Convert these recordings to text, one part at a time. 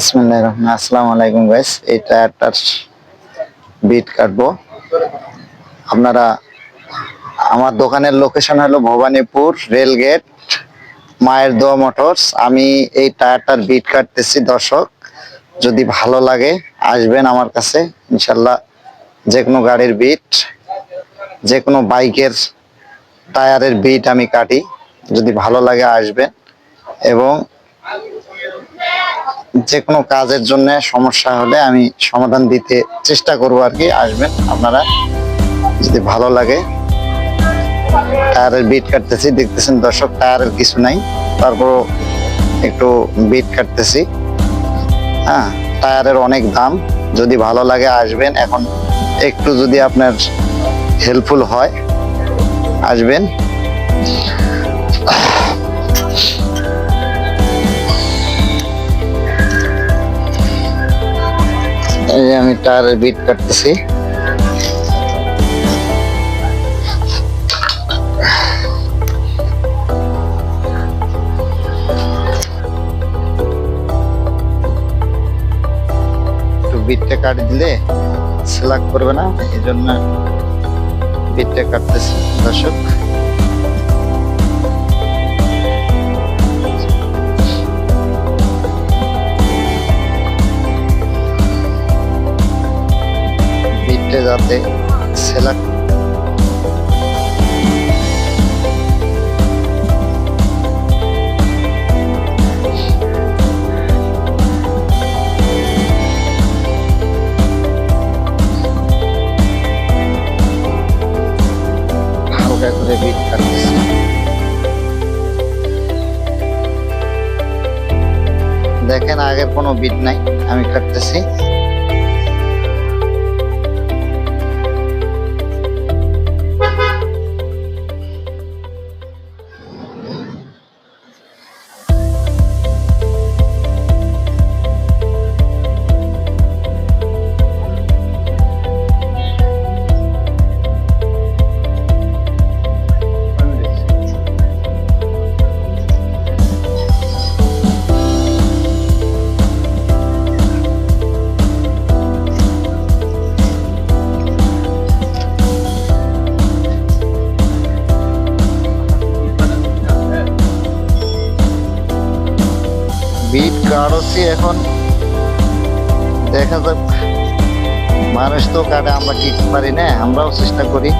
বিসমিল্লাহ রহমান আসসালামু আলাইকুম গাইস এই টায়ারটার বিট কাটবো। আপনারা, আমার দোকানের লোকেশন হলো ভবানীপুর রেলগেট মায়ের দোয়া মোটরস আমি এই টায়ারটার বিট কাটতেছি দর্শক, যদি ভালো লাগে আসবেন আমার কাছে, ইনশাল্লাহ যে কোনো গাড়ির বিট যে কোনো বাইকের টায়ারের বিট আমি কাটি, যদি ভালো লাগে আসবেন। এবং যে কোনো কাজের জন্য সমস্যা হলে আমি সমাধান দিতে চেষ্টা করব আর কি। আসবেন আপনারা, যদি ভালো লাগে। টায়ারের বিট কাটতেছি, দেখতেছেন দর্শক, টায়ারের কিছু নাই। তারপর একটু বিট কাটতেছি। হ্যাঁ টায়ারের অনেক দাম। যদি ভালো লাগে আসবেন। এখন একটু যদি আপনার হেল্পফুল হয়, আসবেন। এই আমি তার বিট কাটতেছি। বিটটা কাটি দিলে সেলাক করবে না, এই জন্য বিটটা কাটতেছি, দর্শক। বিটটা যাতে সেলাক করে বিট কাটতেছি। দেখেন আগের কোনো বিট নাই আমি কাটতেছি। বিট কাটছি এখন। দেখা যাক। মানুষ তো কাটে, আমরা কি পারি না? আমরাও চেষ্টা করি।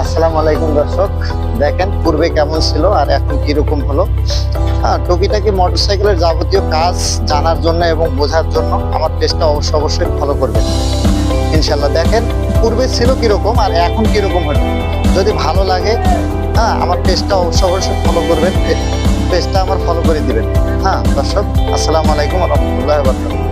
আসসালামু আলাইকুম দর্শক। দেখেন পূর্বে কেমন ছিল আর এখন কীরকম হলো। হ্যাঁ টুকিটাকি মোটরসাইকেলের যাবতীয় কাজ জানার জন্য এবং বোঝার জন্য আমার পেজটা অবশ্য অবশ্যই ফলো করবেন। ইনশাল্লাহ দেখেন পূর্বে ছিল কীরকম আর এখন কীরকম হলো। যদি ভালো লাগে হ্যাঁ আমার পেজটা অবশ্য অবশ্যই ফলো করবেন। পেজটা আমার ফলো করে দিবেন। হ্যাঁ দর্শক, আসসালামু আলাইকুম রহমতুল্লাহ বরকাত